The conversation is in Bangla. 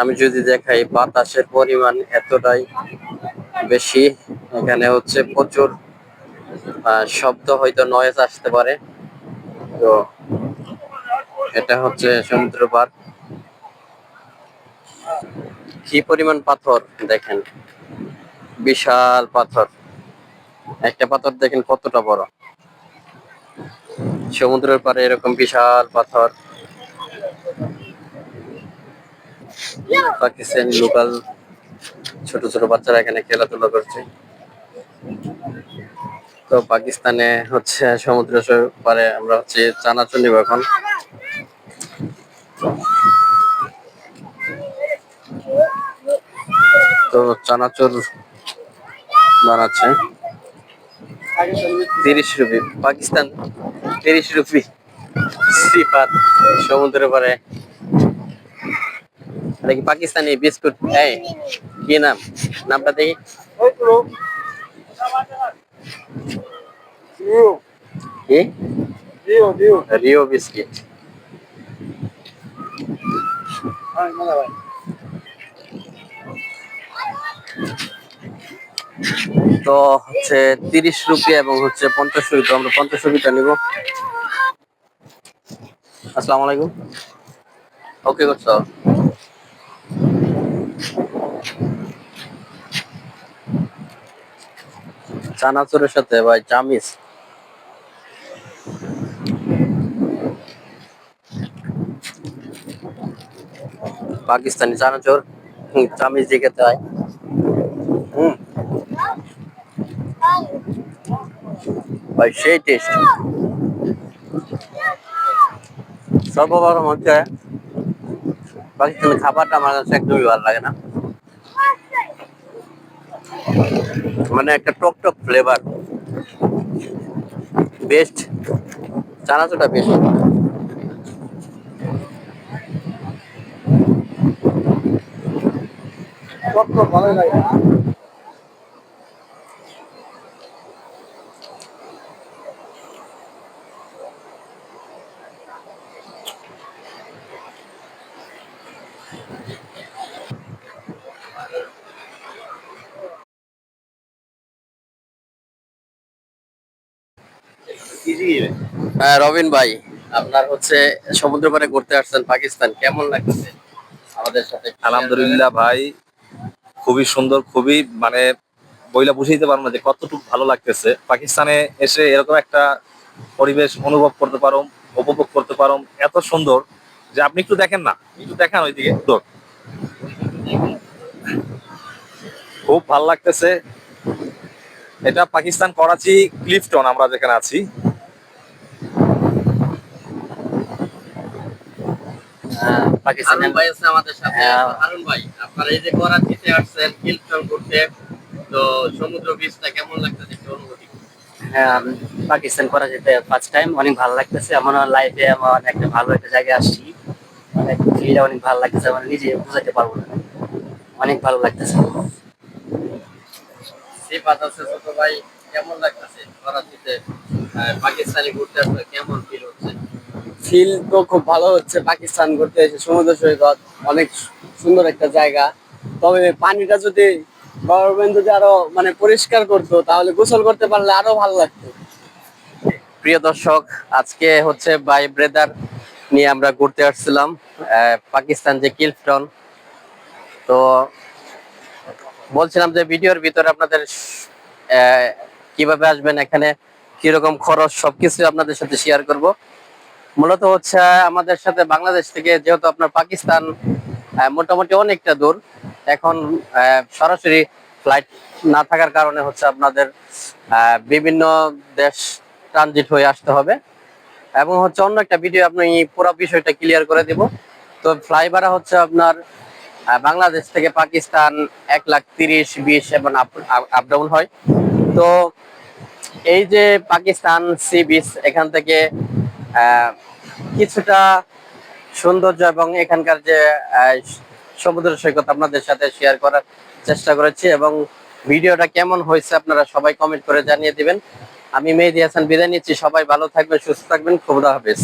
আমি যদি দেখাই বাতাসের পরিমাণ এতটাই বেশি, এখানে হচ্ছে প্রচুর শব্দ হয়তো নয়েজ আসতে পারে। তো এটা হচ্ছে সমুদ্র পার। কি পরিমাণ পাথর দেখেন? বিশাল পাথর। একটা পাথর দেখেন কতটা বড়। সমুদ্রের পারে এরকম বিশাল পাথর। পাকিস্তানি লোকাল ছোট ছোট বাচ্চারা এখানে খেলাধুলা করছে। তো পাকিস্তানে হচ্ছে সমুদ্র পারে আমরা হচ্ছে চানাচুর নিব এখন। তো চানাচুর বানাচ্ছে। তিরিশ রুপি, পাকিস্তান তিরিশ রুপি। সিফাত সমুদ্রের পারে। কি পাকিস্তানি বিস্কুট, এই, কি নাম? নামটা দেখি। রিও তো হচ্ছে তিরিশ রুপি এবং হচ্ছে পঞ্চাশ রুপি, তো আমরা পঞ্চাশ রুপিটা নিব। আসসালামু আলাইকুম। ওকে করছ চানাচুরের সাথে, ভাই চামিস পাকিস্তানি চানাচুর চামিচ দিয়ে খেতে হয়। হুম। ভাই, সেই টেস্ট সর্বপ্রথম হচ্ছে, পাকিস্তানি খাবারটা আমার কাছে একদমই ভালো লাগে না। মানে একটা টক টক ফ্লেভার বেস্ট চানাচোটা বেস্ট হ্যাঁ রবিন ভাই আপনার হচ্ছে সমুদ্র পাড়ে ঘুরতে আসছেন পাকিস্তান কেমন লাগছে আমাদের সাথে? আলহামদুলিল্লাহ ভাই খুবই সুন্দর খুবই মানে বইলা বুঝাইতে পারব না যে কতটুকু ভালো লাগতেছে। পাকিস্তানে এসে এরকম একটা পরিবেশ অনুভব করতে পারো উপভোগ করতে পারো এত সুন্দর যে আপনি একটু দেখেন না একটু দেখান ওইদিকে। সুন্দর খুব ভালো লাগতেছে। এটা পাকিস্তান করাচি ক্লিফটন আমরা যেখানে আছি। পাকিস্তান ভাই আছে আমাদের সাথে। হ্যাঁ। হারুন ভাই আপনারা এই যে করাচিতে আসছেন কিলটন করতে তো সমুদ্র বীচটা কেমন লাগতেছে একটু অনুভূতি? হ্যাঁ পাকিস্তান করা যেতে ফার্স্ট টাইম অনেক ভালো লাগতেছে। আমার লাইফে আমার একটা ভালো একটা জায়গায় আসছি। অনেক ফিলটা অনেক ভালো লাগতেছে আমার নিজে বুঝাতে পারব না। অনেক ভালো লাগতেছে। ছোট ভাই কেমন লাগতেছে করাচিতে? পাকিস্তানি ঘুরতে আসলে কেমন ফিল হচ্ছে? তো খুব ভালো হচ্ছে পাকিস্তান ঘুরতে এসে, সমুদ্র সৈকত, অনেক সুন্দর একটা জায়গা। তবে পানিটা যদি গভর্নমেন্ট যদি আরও মানে পরিষ্কার করতো, তাহলে গোসল করতে পারলে আরও ভালো লাগতো। প্রিয় দর্শক, আজকে হচ্ছে বাই ব্রেদার নিয়ে আমরা ঘুরতে আসছিলাম পাকিস্তান যে কিলফটন। তো বলছিলাম যে ভিডিওর ভিতরে আপনাদের কীভাবে আসবেন, এখানে কীরকম খরচ, সবকিছু আপনাদের সাথে শেয়ার করব। মূলত হচ্ছে আমাদের সাথে বাংলাদেশ থেকে, যেহেতু আপনার পাকিস্তান মোটামুটি অনেকটা দূর, এখন সরাসরি ফ্লাইট না থাকার কারণে হচ্ছে আপনাদের বিভিন্ন দেশ ট্রানজিট হয়ে আসতে হবে। এবং হচ্ছে অন্য একটা ভিডিও আপনি পুরো বিষয়টা ক্লিয়ার করে দিব। তো ফ্লাই ভাড়া হচ্ছে আপনার বাংলাদেশ থেকে পাকিস্তান এক লাখ তিরিশ, বিশ এবং আপ ডাউন হয়। তো এই যে পাকিস্তান সি বিচ এখান থেকে কিছুটা সৌন্দর্য এবং এখানকার যে সমুদ্র সৈকত আপনাদের সাথে শেয়ার করার চেষ্টা করেছি এবং ভিডিওটা কেমন হয়েছে আপনারা সবাই কমেন্ট করে জানিয়ে দিবেন। আমি মেহেদি হাসান, বিদায় নিচ্ছি। সবাই ভালো থাকবেন, সুস্থ থাকবেন। খুবদা হাফেজ।